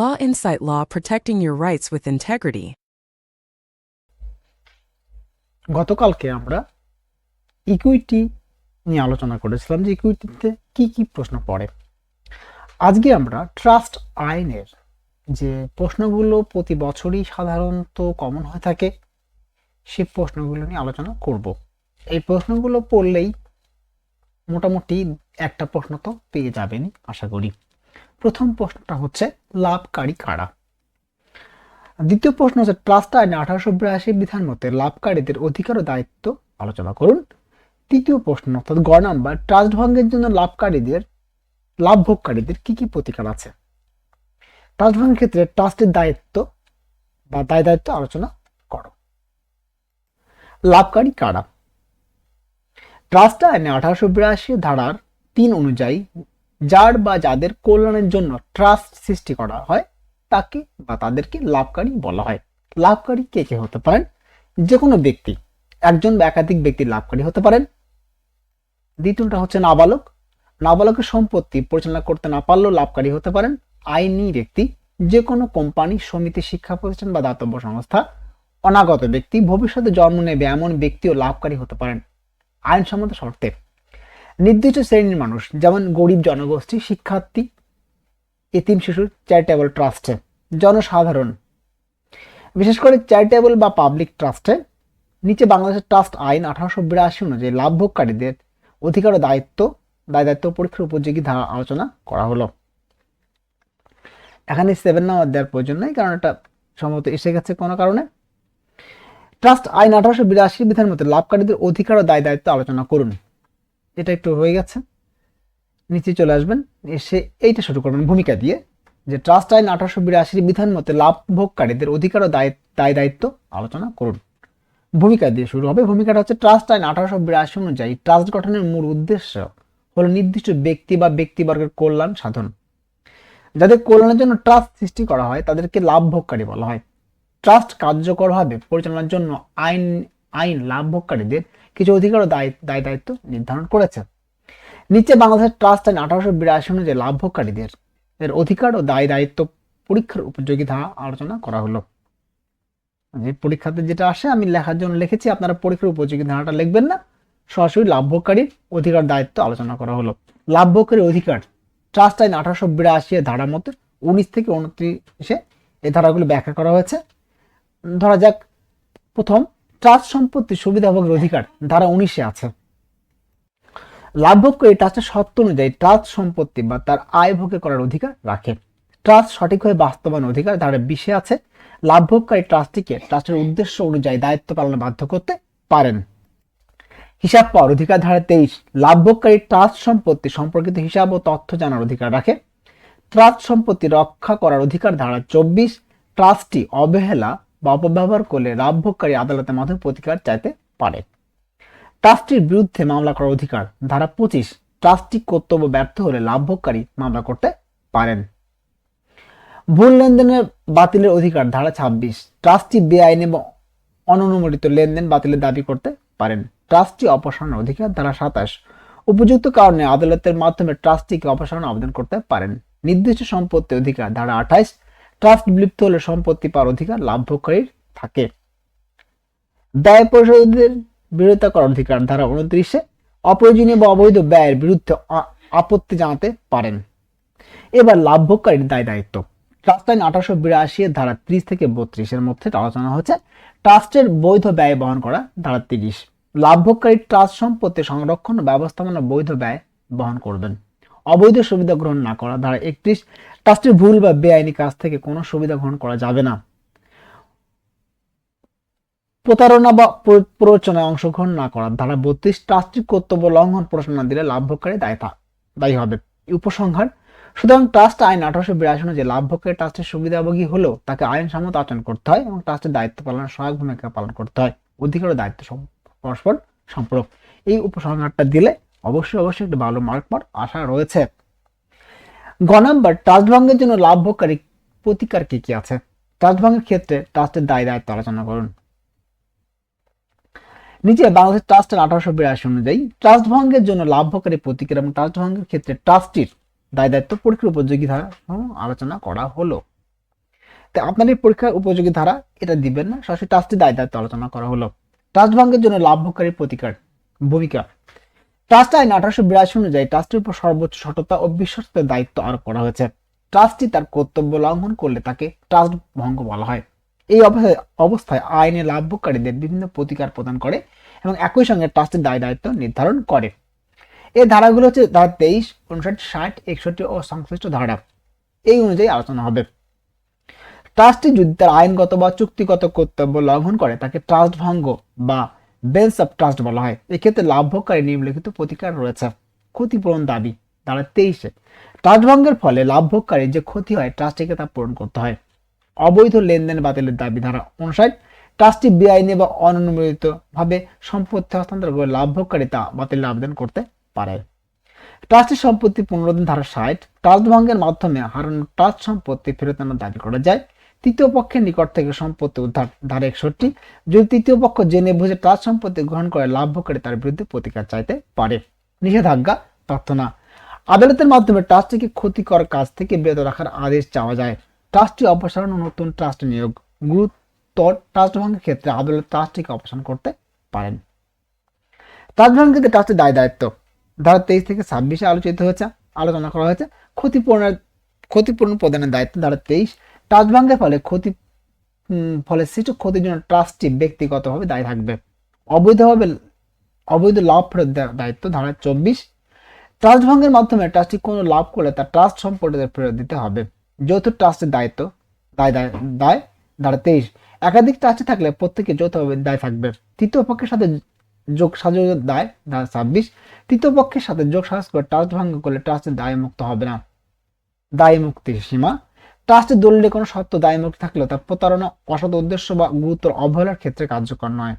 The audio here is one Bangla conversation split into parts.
Law Insight Law Protecting Your Rights with Integrity. গতকালকে আমরা ইকুইটি নিয়ে আলোচনা করেছিলাম যে ইকুইটিতে কি কি প্রশ্ন পড়ে। আজকে আমরা ট্রাস্ট আইনের যে প্রশ্নগুলো প্রতি বছরই সাধারণত কমন হয়ে থাকে সেই প্রশ্নগুলো নিয়ে আলোচনা করব। এই প্রশ্নগুলো পড়লেই মোটামুটি একটা প্রশ্ন তো পেয়ে যাবেনই, আশা করি। প্রথম প্রশ্নটা হচ্ছে, লাভকারী কারা? দ্বিতীয় প্রশ্ন হচ্ছে ট্রাস্ট আইনে আঠারোশো বিরাশি বিধান মতে লাভকারীদের অধিকার ও দায়িত্ব আলোচনা করুন। তৃতীয় প্রশ্ন, অর্থাৎ গ নাম্বার, ট্রাস্ট ভঙ্গের জন্য লাভকারীদের লাভ ভোগকারীদের কি কি প্রতিকার আছে? ট্রাস্ট ভঙ্গের ক্ষেত্রে ট্রাস্টের দায়িত্ব বা দায় দায়িত্ব আলোচনা করো। লাভকারী কারা? ট্রাস্ট আইনে আঠারোশো বিরাশি ধারার তিন অনুযায়ী যার বা যাদের কল্যাণের জন্য ট্রাস্ট সৃষ্টি করা হয়, তাকে বা তাদেরকে লাভকারী বলা হয়। লাভকারী কে কে হতে পারেন? যে কোনো ব্যক্তি, একজন বা একাধিক ব্যক্তি লাভকারী হতে পারেন। দ্বিতীয়টা হচ্ছে নাবালক। নাবালকের সম্পত্তি পরিচালনা করতে না পারলেও লাভকারী হতে পারেন। আইনি ব্যক্তি যে কোনো কোম্পানি, সমিতি, শিক্ষা প্রতিষ্ঠান বা দাতব্য সংস্থা, অনাগত ব্যক্তি, ভবিষ্যতে জন্ম নেবে এমন ব্যক্তিও লাভকারী হতে পারেন। আইনসম্মত শর্তে নির্দিষ্ট শ্রেণির মানুষ, যেমন গরিব জনগোষ্ঠী, শিক্ষার্থী, এতিম শিশুর চ্যারিটেবল ট্রাস্টে জনসাধারণ। বিশেষ করে চ্যারিটেবল বা পাবলিক ট্রাস্টে নিচে বাংলাদেশের ট্রাস্ট আইন আঠারোশো বিরাশি অনুযায়ী লাভভোগকারীদের অধিকার ও দায়িত্ব দায় দায়িত্ব পরীক্ষার উপযোগী ধারা আলোচনা করা হলো। এখানে সেভেন নাম্বার দেওয়ার প্রয়োজন নেই, কারণ এটা সম্ভবত এসে গেছে কোনো কারণে। ট্রাস্ট আইন আঠারোশো বিরাশি বিধান মতে লাভকারীদের অধিকার ও দায় দায়িত্ব আলোচনা করুন। এটা একটু হয়ে গেছে, নিচে চলে আসবেন, এসে এইটা শুরু করবেন ভূমিকা দিয়ে, যে ট্রাস্ট আইন আঠারোশো বিরাশির বিধান মতে লাভ ভোগকারীদের অধিকার ও দায় দায়িত্ব আলোচনা করুন। ভূমিকা দিয়ে শুরু হবে। ভূমিকাটা হচ্ছে ট্রাস্ট আইন আঠারোশো বিরাশি অনুযায়ী ট্রাস্ট গঠনের মূল উদ্দেশ্য হলো নির্দিষ্ট ব্যক্তি বা ব্যক্তিবর্গের কল্যাণ সাধন। যাদের কল্যাণের জন্য ট্রাস্ট সৃষ্টি করা হয়, তাদেরকে লাভ ভোগকারী বলা হয়। ট্রাস্ট কার্যকরভাবে পরিচালনার জন্য আইন আইন লাভ ভোগকারীদের কিছু অধিকার ও দায় দায় দায়িত্ব নির্ধারণ করেছে নিচে বাংলাদেশের ট্রাস্ট আইন আঠারোশো বিরাশি অনুযায়ী লাভ ভোগকারীদের এর অধিকার ও দায় দায়িত্ব পরীক্ষার উপযোগী ধারা আলোচনা করা হলো। যে পরীক্ষাতে যেটা আসে, আমি লেখার জন্য লিখেছি, আপনারা পরীক্ষার উপযোগী ধারাটা লিখবেন না। সরাসরি লাভ্যকারীর অধিকার দায়িত্ব আলোচনা করা হলো। লাভ্যকারীর অধিকার, ট্রাস্ট আইন আঠারোশো বিরাশি এর ধারার মধ্যে উনিশ থেকে উনত্রিশে এই ধারাগুলো ব্যাখ্যা করা হয়েছে। ধরা যাক, প্রথম ট্রাস্ট সম্পত্তি সুবিধাভোগের অধিকার ধারা উনিশে আছে। লাভভোগকারী ট্রাস্টের শর্ত অনুযায়ী ট্রাস্ট সম্পত্তি বা তার আয় ভোগে করার অধিকার রাখে। ট্রাস্ট সঠিকভাবে বাস্তবায়ন অধিকার ধারা বিশে আছে। লাভভোগকারী ট্রাস্টিকে ট্রাস্টের উদ্দেশ্য অনুযায়ী দায়িত্ব পালনে বাধ্য করতে পারেন। হিসাব পাওয়ার অধিকার ধারা তেইশ, লাভভোগকারী ট্রাস্ট সম্পত্তি সম্পর্কিত হিসাব ও তথ্য জানার অধিকার রাখে। ট্রাস্ট সম্পত্তি রক্ষা করার অধিকার ধারা চব্বিশ, ট্রাস্টটি অবহেলা বা অপব্যবহার করলে লাভভোগকারী আদালতের মাধ্যমে প্রতিকার চাইতে পারে। ট্রাস্টির বিরুদ্ধে মামলা করার অধিকার, ধারা পঁচিশ, ট্রাস্টি কর্তব্য ব্যর্থ হলে লাভভোগকারী মামলা করতে পারেন। ভুল লেনদেনের বাতিলের অধিকার, ধারা ছাব্বিশ, ট্রাস্টি বেআইনি এবং অননুমোদিত লেনদেন বাতিলের দাবি করতে পারেন। ট্রাস্টি অপসারণের অধিকার, ধারা সাতাশ, উপযুক্ত কারণে আদালতের মাধ্যমে ট্রাস্টিকে অপসারণ আবেদন করতে পারেন। নির্দিষ্ট সম্পত্তি অধিকার, ধারা আঠাইশ ট্রাস্ট বিলুপ্ত হলে সম্পত্তি পাওয়ার অধিকার লাভভোগকারীর থাকে। ব্যয় পরিশোধের বিরোধিতা করার অধিকার ধারা উনত্রিশে অপ্রয়োজনীয় বা অবৈধ ব্যয়ের বিরুদ্ধে আপত্তি জানাতে পারেন। এবার লাভভোগকারীর দায় দায়িত্ব। ট্রাস্ট আইন আঠারোশো বিরাশি এর ধারা ত্রিশ থেকে বত্রিশের মধ্যে আলোচনা হচ্ছে ট্রাস্টের বৈধ ব্যয় বহন করা ধারা তিরিশ। লাভভোগকারী ট্রাস্ট সম্পত্তি সংরক্ষণ ব্যবস্থাপনা বৈধ ব্যয় বহন করবেন। অবৈধ সুবিধা গ্রহণ না করা। ধারা একত্রিশ, ট্রাস্টের ভুল বা বেআইনি কাজ থেকে কোনো সুবিধা গ্রহণ করা যাবে না। প্রতারণা বা প্র- প্ররোচনায় অংশগ্রহণ না করা। ধারা বত্রিশ, ট্রাস্টির কর্তব্য লঙ্ঘন প্রশ্ন দিলে লাভভোগকারী দায়ী দায়ী হবে। উপসংহার, সুতরাং ট্রাস্ট আইন আঠারোশো বিরাশি অনুযায়ী লাভভোগকারী ট্রাস্টের সুবিধাভোগী হলেও তাকে আইন সম্মত আচরণ করতে হয় এবং ট্রাস্টের দায়িত্ব পালনের সহায়ক ভূমিকা পালন করতে হয়। অধিকার ও দায়িত্ব পরস্পর সম্পর্ক। এই উপসংহারটা দিলে অবশ্যই অবশ্যই একটু ভালো মার্ক পাওয়ার আশা রয়েছে। গ নাম্বার ট্রাস্ট ভঙ্গের জন্য লাভভোগকারী প্রতিকার কি কি আছে? ট্রাস্ট ভঙ্গের ক্ষেত্রে ট্রাস্টের দায় দায়িত্ব আলোচনা করুন। নিচে বাংলাদেশ ট্রাস্টের আঠারোশো বিরাশি অনুযায়ী ট্রাস্ট ভঙ্গের জন্য লাভ্যকারী প্রতিকার এবং ট্রাস্ট ভঙ্গের ক্ষেত্রে ট্রাস্টির দায় দায়িত্ব পরীক্ষার উপযোগী ধারা আলোচনা করা হলো। তাই আপনার এই পরীক্ষার উপযোগী ধারা এটা দিবেন না, সরাসরি ট্রাস্টি দায় দায়িত্ব আলোচনা করা হলো। ট্রাস্ট ভাঙ্গের জন্য লাভকারী প্রতিকার ভূমিকা। ট্রাস্ট আইন আঠারোশো বিরাশি অনুযায়ী ট্রাস্টের উপর সর্বোচ্চ সততা ও বিশ্বস্ততার দায়িত্ব আরোপ করা হয়েছে। ট্রাস্টি তার কর্তব্য লঙ্ঘন করলে তাকে ট্রাস্ট ভঙ্গ বলা হয়। এই অবস্থায় আইনে লাভকারীদের বিভিন্ন প্রতিকার প্রদান করে এবং একই সঙ্গে ট্রাস্টের দায় দায়িত্ব নির্ধারণ করে। এই ধারাগুলো হচ্ছে ধারা তেইশ, উনষাট, ষাট, একষট্টি ও সংশ্লিষ্ট ধারা। এই অনুযায়ী আলোচনা হবে। ট্রাস্টি যদি তার আইনগত বা চুক্তিগত কর্তব্য লঙ্ঘন করে, তাকে ট্রাস্ট ভঙ্গ বা বেলস অফ ট্রাস্ট বলা হয়। এক্ষেত্রে লাভ্যকারী নিম্নলিখিত প্রতিকার রয়েছে। ক্ষতিপূরণ দাবি ধারা তেইশে। ট্রাস্ট ভঙ্গের ফলে লাভ্যকারী যে ক্ষতি হয়, ট্রাস্টিকে তা পূরণ করতে হয়। অবৈধ লেনদেন বাতিলের দাবি ধারা অনুসারে ট্রাস্টি বেআইনি বা অননুমোদিত ভাবে সম্পত্তি হস্তান্তর করে লাভ্যকারী তা বাতিলের আবেদন করতে পারে। ট্রাস্টের সম্পত্তি পুনরুদ্ধার ধারা ষাট। ট্রাস্ট ভঙ্গের মাধ্যমে হারানো ট্রাস্ট সম্পত্তি ফেরত আনার দাবি করা যায়। তৃতীয় পক্ষের নিকট থেকে সম্পত্তি উদ্ধার, ধারা একষট্টি। যদি তৃতীয় পক্ষ জেনে বুঝে ট্রাস্ট সম্পত্তি গ্রহণ করে লাভ্যকারী তার বিরুদ্ধে প্রতিকার চাইতে পারে। নিষেধাজ্ঞা, প্রার্থনা। আদালতের মাধ্যমে ট্রাস্টিকে ক্ষতিকর কাজ থেকে বিরত রাখার আদেশ চাওয়া যায়। ট্রাস্টি অপসারণ ও নতুন ট্রাস্ট নিয়োগ। গুরুত্বর ট্রাস্ট ভঙ্গের ক্ষেত্রে আদালত ট্রাস্টিকে অপসারণ করতে পারেন। ট্রাস্ট ভঙ্গের ক্ষেত্রে ট্রাস্টের দায় দায়িত্ব। ধারা তেইশ থেকে ছাব্বিশে আলোচিত হয়েছে, আলোচনা করা হয়েছে। ক্ষতিপূরণের, ক্ষতিপূরণ প্রদানের দায়িত্ব ধারা তেইশ ট্রাস্ট ভাঙ্গের ফলে ক্ষতি ফলে সৃষ্ট ক্ষতির জন্য ট্রাস্টটি ব্যক্তিগতভাবে দায়ী থাকবে। অবৈধভাবে, অবৈধ লাভ ফেরত দায়িত্ব ধারা চব্বিশ। ট্রাস্ট ভাঙ্গের মাধ্যমে ট্রাস্টটি কোনো লাভ করলে তার ট্রাস্ট সম্পত্তি ফেরত দিতে হবে। যৌথ ট্রাস্টের দায়িত্ব, দায় দায় দায়, ধারা তেইশ। একাধিক ট্রাস্টে থাকলে প্রত্যেকে যৌথভাবে দায় থাকবে। তৃতীয় পক্ষের সাথে যোগ সাজের দায় ধারা ছাব্বিশ। তৃতীয় পক্ষের সাথে যোগ সাহস করে ট্রাস্ট ভঙ্গ করলে ট্রাস্টের দায় মুক্ত হবে না। দায় মুক্তির সীমা ট্রাস্টের দলিলে কোনো সত্য দায় মুক্ত থাকলেও তা প্রতারণা, অসৎ উদ্দেশ্য বা গুরুতর অবহেলার ক্ষেত্রে কার্যকর নয়।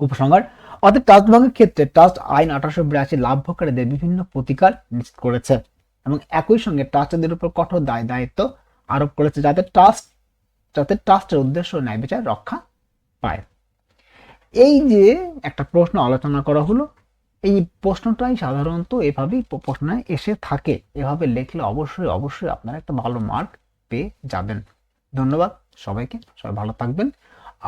উপসংহার অর্থাৎ ট্রাস্ট ভঙ্গের ক্ষেত্রে ট্রাস্ট আইন আঠারোশো বিরাশি লাভ্যকারীদের বিভিন্ন প্রতিকার নিশ্চিত করেছে এবং একই সঙ্গে ট্রাস্টদের উপর কঠোর দায় দায়িত্ব আরোপ করেছে যাতে ট্রাস্ট, যাতে ট্রাস্টের উদ্দেশ্য ন্যায় বিচার রক্ষা পায়। এই যে একটা প্রশ্ন আলোচনা করা হলো এই প্রশ্নটাই সাধারণত এভাবেই প্রশ্নে এসে থাকে। এভাবে লিখলে অবশ্যই অবশ্যই আপনারা একটা ভালো মার্ক পেয়ে যাবেন। ধন্যবাদ সবাইকে, সবাই ভালো থাকবেন।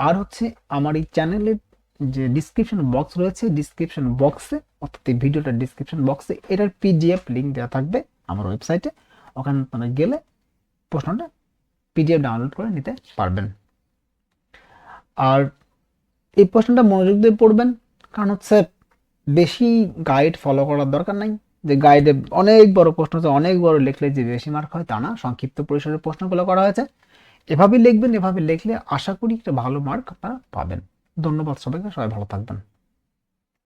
আর হচ্ছে আমার এই চ্যানেলের যে ডিসক্রিপশন বক্স রয়েছে ডিসক্রিপশন বক্সে অর্থাৎ এই ভিডিওটার ডিসক্রিপশন বক্সে এটার পিডিএফ লিঙ্ক দেওয়া থাকবে আমার ওয়েবসাইটে ওখানে আপনারা গেলে প্রশ্নটা পিডিএফ ডাউনলোড করে নিতে পারবেন। আর এই প্রশ্নটা মনোযোগ দিয়ে পড়বেন, কারণ হচ্ছে বেশি গাইড ফলো করার দরকার নাই। যে গাইডে অনেক বড় প্রশ্ন আছে, অনেক বড় লিখলে যে বেশি মার্ক হয় তা না, সংক্ষিপ্ত পরিসরের প্রশ্নগুলো করা হয়েছে। এভাবে লিখবেন, এভাবে লিখলে আশা করি একটা ভালো মার্ক আপনারা পাবেন। ধন্যবাদ সবাইকে, সবাই ভালো থাকবেন।